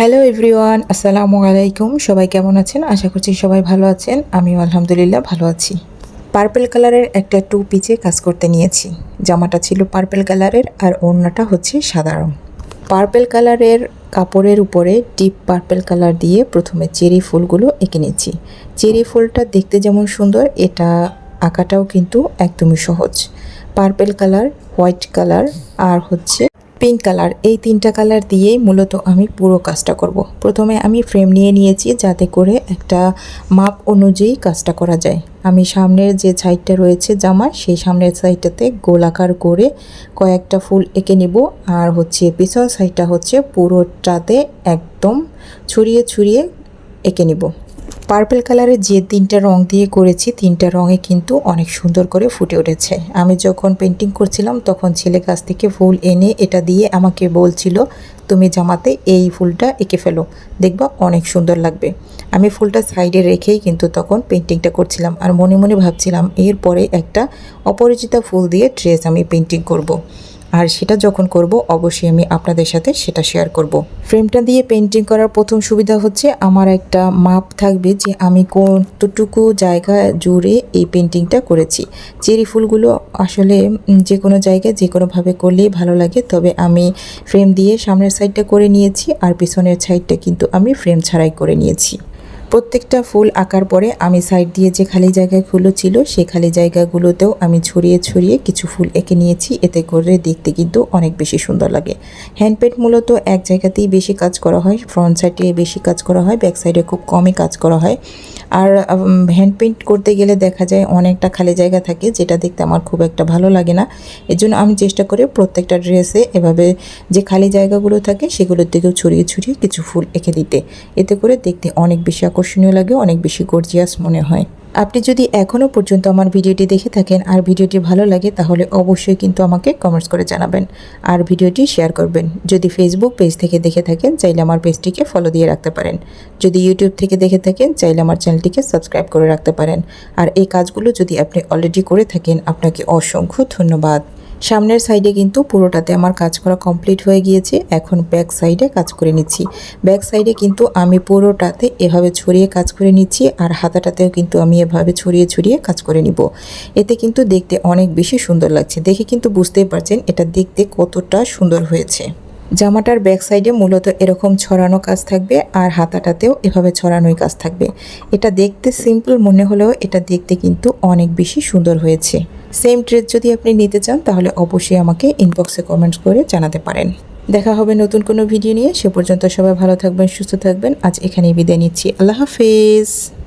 Hello everyone আসসালামু আলাইকুম সবাই কেমন আছেন? আশা করছি সবাই ভালো আছেন। আমিও আলহামদুলিল্লাহ ভালো আছি। পার্পেল কালারের একটা টু পিচে কাজ করতে নিয়েছি। জামাটা ছিল পার্পেল কালারের আর ওড়নাটা হচ্ছে সাদা রং। পার্পেল কালারের কাপড়ের উপরে ডিপ পার্পেল কালার দিয়ে প্রথমে চেরি ফুলগুলো এঁকে নিয়েছি। চেরি ফুলটা দেখতে যেমন সুন্দর, এটা আঁকাটাও কিন্তু একদমই সহজ। পার্পেল কালার হোয়াইট কালার আর হচ্ছে পিঙ্ক কালার এই তিনটা কালার দিয়েই মূলত আমি পুরো কাজটা করব। প্রথমে আমি ফ্রেম নিয়ে নিয়েছি যাতে করে একটা মাপ অনুযায়ী কাজটা করা যায়। আমি সামনের যে সাইডটা রয়েছে জামার সেই সামনের সাইডটাতে গোলাকার করে কয়েকটা ফুল এঁকে নিব। আর হচ্ছে পিছন সাইডটা হচ্ছে পুরোটাতে একদম ছড়িয়ে ছড়িয়ে এঁকে নিব। পার্পেল কালারের যে তিনটা রং দিয়ে করেছি, তিনটা রঙে কিন্তু অনেক সুন্দর করে ফুটে উঠেছে। আমি যখন পেন্টিং করছিলাম, তখন ছেলে কাছ থেকে ফুল এনে এটা দিয়ে আমাকে বলছিল, তুমি জামাতে এই ফুলটা এঁকে ফেলো, দেখবা অনেক সুন্দর লাগবে। আমি ফুলটা সাইডে রেখেই কিন্তু তখন পেন্টিংটা করছিলাম। আর মনে মনে ভাবছিলাম, এরপরে একটা অপরিচিতা ফুল দিয়ে ড্রেস আমি পেন্টিং করব। আর সেটা যখন করব, অবশ্যই আমি আপনাদের সাথে সেটা শেয়ার করব। ফ্রেমটা দিয়ে পেন্টিং করার প্রথম সুবিধা হচ্ছে আমার একটা মাপ থাকবে যে আমি কতটুকু জায়গা জুড়ে এই পেন্টিংটা করেছি চেরি ফুলগুলো আসলে যে কোনো জায়গায় যে কোনোভাবে করলেই ভালো লাগে, তবে আমি ফ্রেম দিয়ে সামনের সাইডটা করে নিয়েছি আর পিছনের সাইডটা কিন্তু আমি ফ্রেম ছাড়াই করে নিয়েছি প্রত্যেকটা ফুল আঁকার পরে আমি সাইড দিয়ে যে খালি জায়গাগুলো ছিল সেই খালি জায়গাগুলোতেও আমি ছড়িয়ে ছড়িয়ে কিছু ফুল এঁকে নিয়েছি। এতে করে দেখতে কিন্তু অনেক বেশি সুন্দর লাগে। হ্যান্ড পেন্ট মূলত এক জায়গাতেই বেশি কাজ করা হয়, ফ্রন্ট সাইডে বেশি কাজ করা হয়, ব্যাক সাইডে খুব কমই কাজ করা হয়। আর হ্যান্ড পেন্ট করতে গেলে দেখা যায় অনেকটা খালি জায়গা থাকে, যেটা দেখতে আমার খুব একটা ভালো লাগে না। এজন্য আমি চেষ্টা করি প্রত্যেকটা ড্রেসে এভাবে যে খালি জায়গাগুলো থাকে, সেগুলোর দিকেও ছড়িয়ে ছড়িয়ে কিছু ফুল এঁকে দিতে। এতে করে দেখতে অনেক বেশি আকর্ষণীয় লাগে, অনেক বেশি গর্জিয়াস মনে হয়। আপনি যদি এখনও পর্যন্ত আমার ভিডিওটি দেখে থাকেন আর ভিডিওটি ভালো লাগে, তাহলে অবশ্যই কিন্তু আমাকে কমেন্টস করে জানাবেন। আর ভিডিওটি শেয়ার করবেন। যদি ফেসবুক পেজ থেকে দেখে থাকেন, চাইলে আমার পেজটিকে ফলো দিয়ে রাখতে পারেন। যদি ইউটিউব থেকে দেখে থাকেন, চাইলে আমার চ্যানেলটিকে সাবস্ক্রাইব করে রাখতে পারেন। আর এই কাজগুলো যদি আপনি অলরেডি করে থাকেন, আপনাকে অসংখ্য ধন্যবাদ। সামনের সাইডে কিন্তু পুরোটাতে আমার কাজ করা কমপ্লিট হয়ে গিয়েছে। এখন ব্যাক সাইডে কাজ করে নিচ্ছি। ব্যাক সাইডে কিন্তু আমি পুরোটাতে এভাবে ছড়িয়ে কাজ করে নিচ্ছি আর হাতাটাতেও কিন্তু আমি এভাবে ছড়িয়ে ছড়িয়ে কাজ করে নিব। এতে কিন্তু দেখতে অনেক বেশি সুন্দর লাগছে। দেখে কিন্তু বুঝতেই পারছেন এটা দেখতে কতটা সুন্দর হয়েছে। জামাটার ব্যাক সাইডে মূলত এরকম ছড়ানো কাজ থাকবে আর হাতাটাতেও এভাবে ছড়ানোই কাজ থাকবে। এটা দেখতে সিম্পল মনে হলেও এটা দেখতে কিন্তু অনেক বেশি সুন্দর হয়েছে। সেম ড্রেস যদি আপনি নিতে চান, তাহলে অবশ্যই আমাকে ইনবক্সে কমেন্টস করে জানাতে পারেন। দেখা হবে নতুন কোনো ভিডিও নিয়ে। সে পর্যন্ত সবাই ভালো থাকবেন, সুস্থ থাকবেন। আজ এখানেই বিদায় নিচ্ছি। আল্লাহ হাফেজ।